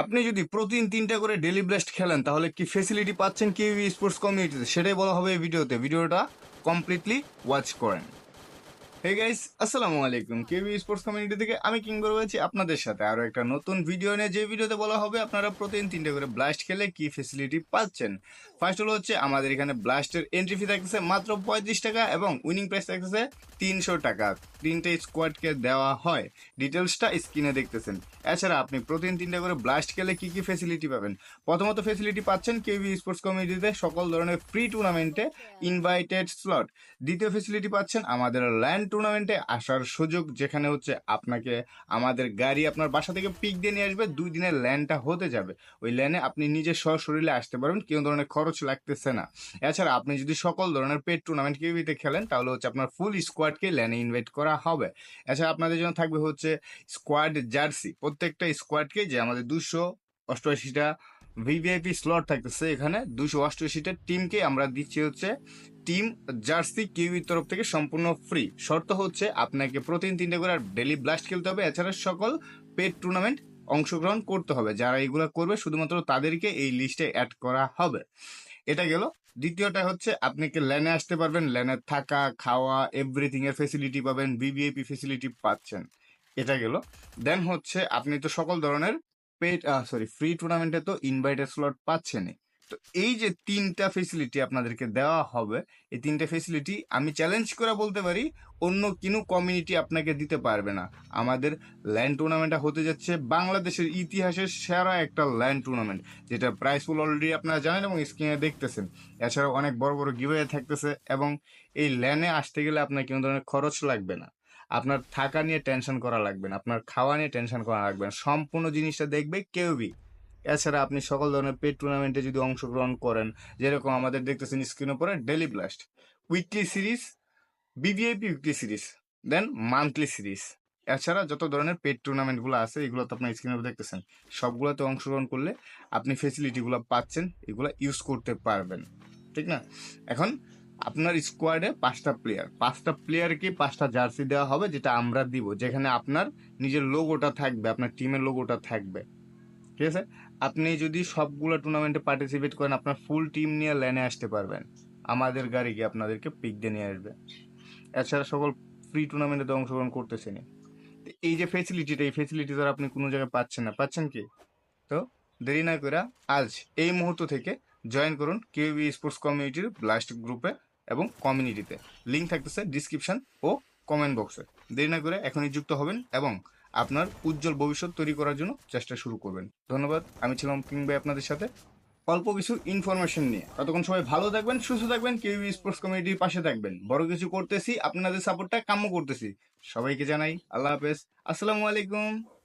আপনি যদি প্রতিদিন তিনটা করে ডেলি ব্লাস্ট খেলেন, তাহলে কি ফেসিলিটি পাচ্ছেন কিউবি স্পোর্টস কমিউনিটিতে সেটাই বলা হবে এই ভিডিওতে। ভিডিওটা কমপ্লিটলি ওয়াচ করেন। হে গাইস আসসালামু আলাইকুম। কেবি স্পোর্টস কমিউনিটি থেকে আমি কিংবর রয়েছি আপনাদের সাথে। আরও একটা নতুন ভিডিও নিয়ে যে ভিডিওতে বলা হবে, আপনারা প্রতিদিন তিনটে করে ব্লাস্ট খেলে কি ফেসিলিটি পাচ্ছেন? ফার্স্ট হলো হচ্ছে, আমাদের এখানে ব্লাস্টের এন্ট্রি ফি থাকতেছে মাত্র পঁয়ত্রিশ টাকা এবং উইনিং প্রাইস থাকতেছে তিনশো টাকা। তিনটে স্কোয়াডকে দেওয়া হয়। ডিটেলসটা স্ক্রিনে দেখতেছেন। এছাড়া আপনি প্রতিদিন তিনটে করে ব্লাস্ট খেলে কি কি ফেসিলিটি পাবেন? প্রথমত ফেসিলিটি পাচ্ছেন কেবি স্পোর্টস কমিউনিটিতে সকল ধরনের ফ্রি টুর্নামেন্টে ইনভাইটেড স্লট দ্বিতীয় ফেসিলিটি পাচ্ছেন আমাদের ল্যান্ড টুর্নামেন্টে আসার সুযোগ যেখানে হচ্ছে আপনাকে আমাদের গাড়ি আপনার বাসা থেকে পিক দিয়ে নিয়ে আসবে, দুই দিনের ল্যান্ডটা হতে যাবে। ওই ল্যান্ডে আপনি নিজের সশরীরে আসতে পারবেন, কোনো ধরনের খরচ লাগতেছে না। এছাড়া আপনি যদি সকল ধরনের পেট টুর্নামেন্ট কেউতে খেলেন, তাহলে হচ্ছে আপনার ফুল স্কোয়াডকে ল্যান্ডে ইনভাইট করা হবে। এছাড়া আপনাদের জন্য থাকবে হচ্ছে স্কোয়াড জার্সি প্রত্যেকটা স্কোয়াডকে যে আমাদের দুশো অষ্টআশিটা ভিভিআইপি স্লট থাকতেছে এখানে, দুশো অষ্টআশিটা টিমকে আমরা দিচ্ছি হচ্ছে টিম জার্সি কিউইর তরফ থেকে সম্পূর্ণ ফ্রি। শর্ত হচ্ছে আপনাকে প্রতিদিন তিনটে করে ডেলি ব্লাস্ট খেলতে হবে। এছাড়া সকল পেড টুর্নামেন্ট অংশগ্রহণ করতে হবে। যারা এগুলো করবে, শুধুমাত্র তাদেরকে এই লিস্টে অ্যাড করা হবে। এটা গেল। দ্বিতীয়টা হচ্ছে আপনি কি ল্যানে আসতে পারবেন। ল্যানে থাকা, খাওয়া এভরিথিং এর ফেসিলিটি পাবেন বিবিএপি ফেসিলিটি পাচ্ছেন। এটা গেল। দেন হচ্ছে আপনি তো সকল ধরনের পেড সরি ফ্রি টুর্নামেন্টে তো ইনভাইটেড স্লট পাচ্ছেনই। তো এই যে তিনটা ফেসিলিটি আপনাদেরকে দেওয়া হবে, এই তিনটা ফেসিলিটি আমি চ্যালেঞ্জ করে বলতে পারি, অন্য কোনো কমিউনিটি আপনাকে দিতে পারবে না। আমাদের ল্যান্ড টুর্নামেন্টটা হতে যাচ্ছে বাংলাদেশের ইতিহাসের সেরা একটা ল্যান্ড টুর্নামেন্ট যেটা প্রাইস ফুল অলরেডি আপনারা জানেন এবং স্ক্রিনে দেখতেছেন। এছাড়াও অনেক বড় বড় গিভওয়ে থাকতেছে এবং এই ল্যানে আসতে গেলে আপনার কোনো ধরনের খরচ লাগবে না। আপনার থাকা নিয়ে টেনশন করা লাগবে না, আপনার খাওয়া নিয়ে টেনশন করা লাগবে না। সম্পূর্ণ জিনিসটা দেখবে কেউই এছাড়া আপনি সকল ধরনের পেড টুর্নামেন্টে যদি অংশগ্রহণ করেন, যেরকম আমাদের দেখতেছেন স্ক্রিন উপরে daily blast weekly series BVIP weekly series then monthly series এছাড়া যত ধরনের পেড টুর্নামেন্টগুলো আছে, এগুলো তো আপনার স্ক্রিনে দেখতেছেন। সবগুলোতে অংশগ্রহণ করলে আপনি ফেসিলিটিগুলো পাচ্ছেন, এগুলো ইউজ করতে পারবেন। ঠিক না? এখন আপনার স্কোয়াডে পাঁচটা প্লেয়ার পাঁচটা প্লেয়ারকে পাঁচটা জার্সি দেওয়া হবে, যেটা আমরা দিব, যেখানে আপনার নিজের লোগোটা থাকবে, আপনার টিমের লোগোটা থাকবে। ঠিক আছে? আপনি যদি সবগুলো টুর্নামেন্টে পার্টিসিপেট করেন, আপনার ফুল টিম নিয়ে ল্যানে আসতে পারবেন। আমাদের গাড়ি গিয়ে আপনাদেরকে পিক দিয়ে নিয়ে আসবে। এছাড়া সকল ফ্রি টুর্নামেন্টে তো অংশগ্রহণ করতেছেনই। তো এই যে ফেসিলিটিটা এই ফেসিলিটি আর আপনি কোনো জায়গায় পাচ্ছেন না। পাচ্ছেন কি? তো দেরি না করে আজ এই মুহূর্ত থেকে জয়েন করুন কিউবি স্পোর্টস কমিউনিটির ব্লাস্ট গ্রুপে এবং কমিউনিটিতে লিঙ্ক থাকতেছে ডিসক্রিপশন ও কমেন্ট বক্সে দেরি না করে এখনই যুক্ত হবেন এবং আপনার উজ্জ্বল ভবিষ্যৎ তৈরি করার জন্য চেষ্টা শুরু করবেন। ধন্যবাদ। আমি ছিলাম কিংবে আপনাদের সাথে। অল্প কিছু ইনফরমেশন নিয়ে। ততক্ষণ সবাই ভালো থাকবেন, সুস্থ থাকবেন, কেউ স্পোর্টস কমিউনিটির পাশে থাকবেন। বড় কিছু করতেছি, আপনাদের সাপোর্টটা কাম্য করতেছি। সবাইকে জানাই, আল্লাহ হাফেজ। আসসালামু আলাইকুম।